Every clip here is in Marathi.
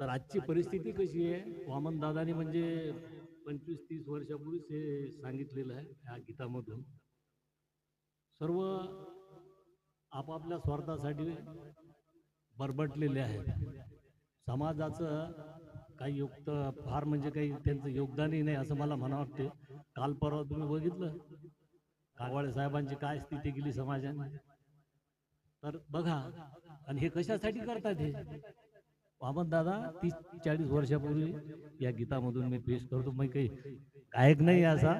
तर आजची परिस्थिती कशी आहे? वामन दादानी म्हणजे पंचवीस तीस वर्षापूर्वीच हे सांगितलेलं आहे या गीतामधून. सर्व आपापल्या स्वार्थासाठी बरबटलेले आहेत. समाजाचं काही युक्त फार म्हणजे काही त्यांचं योगदानही नाही असं मला म्हणा वाटते काल परवा तुम्ही बघितलं? कावाळे साहेबांची काय स्थिती केली समाजाने? तर बघा आणि हे कशासाठी करतात हे? वामन दादा तीस चाळीस वर्षापूर्वी या गीतामधून मी पेश करतो. मग काही गायक नाही असा.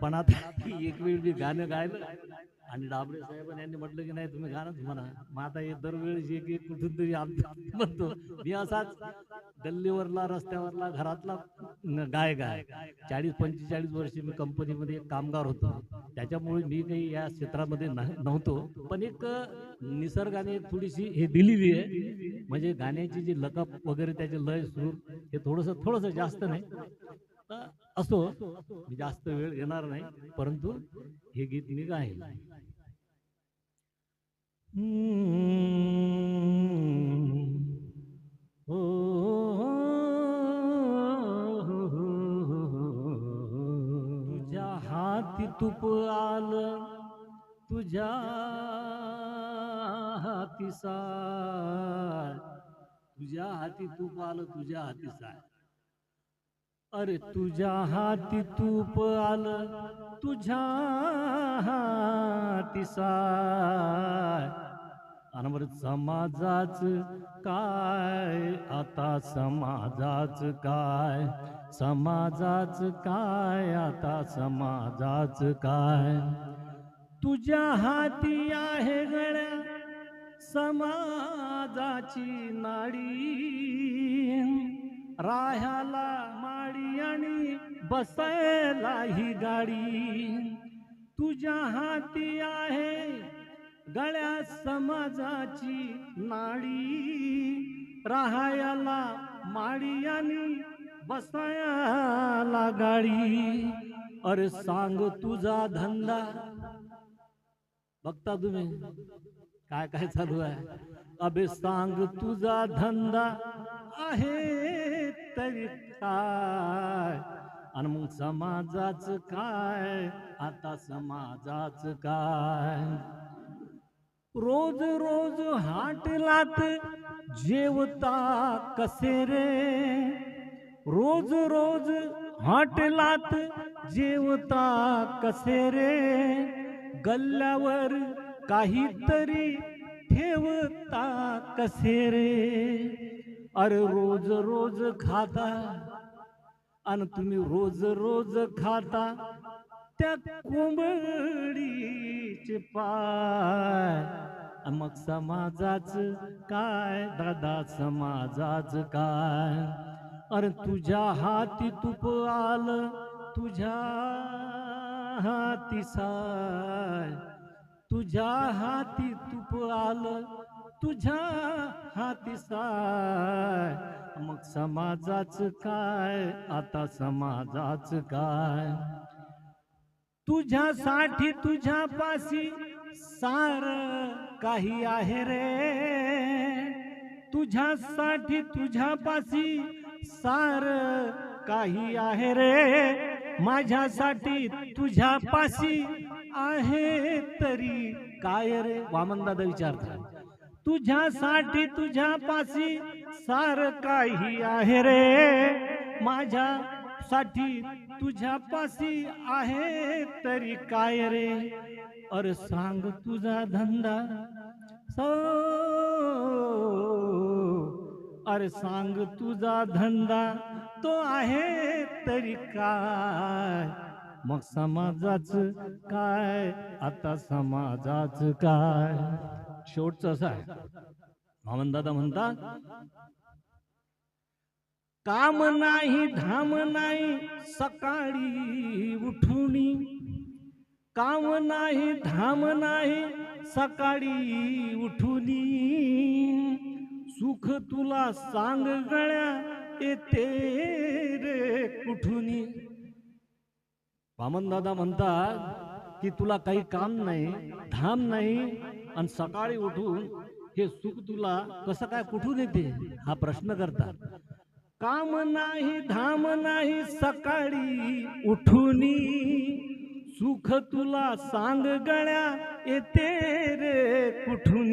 पण आता एक वेळ मी गाणं गायलं. आणि डाबरे साहेबांनी यांनी म्हटलं की नाही तुम्ही गाणंच म्हणा. मग आता हे दरवेळेस एक एक कुठून तरी म्हणतो मी असाच गल्लीवरला रस्त्यावरला घरातला गायक आहे. चाळीस पंचेचाळीस वर्ष मी कंपनीमध्ये एक कामगार होतो. त्याच्यामुळे मी काही या क्षेत्रामध्ये नव्हतो. पण एक निसर्गाने थोडीशी हे दिलेली आहे. म्हणजे गाण्याची जी लकप वगैरे त्याचे लय सूर हे थोडंसं थोडंसं जास्त नाही. असो मी जास्त वेळ घेणार नाही परंतु हे गीत मी गाईन. तुझ्या हाती तूप आलं तुझ्या हाती साय. तुझ्या हाती तूप आलं तुझ्या हाती साय. अरे तुझ्या हाती तूप आलं तुझ्या हाती साय. अनवर समाजाच काय आता समाजाच काय? समाजाच काय आता समाजाच काय? तुझ्या हाती आहे गळ्या समाजाची नाडी. राह्याला बसायला ही गाडी. तुझ्या हाती आहे गळ्या समाजाची नाडी. राहायला माडी आणि बसायला गाडी. अरे सांग तुझा धंदा. बघता तुम्ही? काय काय चालू आहे? अबे सांग तुझा धंदा आहे तरी का आणि मग समाजाच काय? आता समाजाच काय? रोज रोज हाटलात जेवता कसे रे? रोज रोज हाटलात जेवता कसे रे? गल्ल्यावर काहीतरी ठेवता कसे रे? अरे रोज रोज खाता आणि तुम्ही रोज रोज खाता त्या कोंबडीचे पाय. मग समाजाच काय? दादा समाजाच काय? अरे तुझ्या हाती तूप आलं तुझ्या हाती साय. तुझ्या हाती तूप आलं तुझ्या हाती साय. मग समाजाच काय? आता समाजाच काय? तुझ्यासाठी तुझ्या पाशी सार काही आहे रे. तुझ्यासाठी तुझ्या पाशी सार काही आहे रे. माझ्यासाठी तुझ्या पाशी आहे तरी काय रे? वामनदादा विचारतात. तुझ्यासाठी तुझ्या पाशी सार काही आहे रे. माझ्यासाठी तुझ्या पाशी आहे तरी काय रे? अरे सांग तुझा धंदा. सो. अरे सांग तुझा धंदा तो आहे तरी काय? मग समाजाच काय? आता समाजाच काय? शेवटचं असं आहे. दादा म्हणतात काम नाही धाम नाही सकाळी उठून काम नाही धाम नाही सकाळी उठून सुख तुला सांग गळ्या येते रे कुठून दादा म्हणतात की तुला काही काम नाही धाम नाही आणि सकाळी उठून हे सुख तुला कसं काय कुठून येते? हा प्रश्न करतात. काम नाही धाम नाही सकाळी उठून सुख तुला सांग गळ्या येते रे कुठून?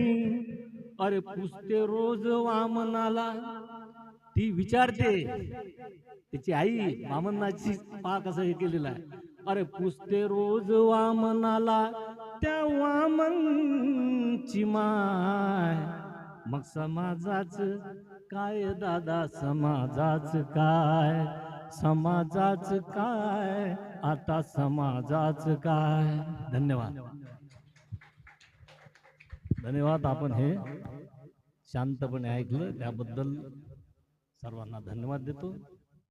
अरे पुसते रोज वामनाला. ती विचारते त्याची आई वामनाची पा कसं हे केलेला आहे? अरे पुसते रोज वामनाला त्या वामनची माय. मग समाजाच काय दादा? समाजाच काय? समाजाच काय? आता समाजाच काय? धन्यवाद. धन्यवाद. आपण हे शांतपणे ऐकलं. त्याबद्दल सर्वांना धन्यवाद देतो.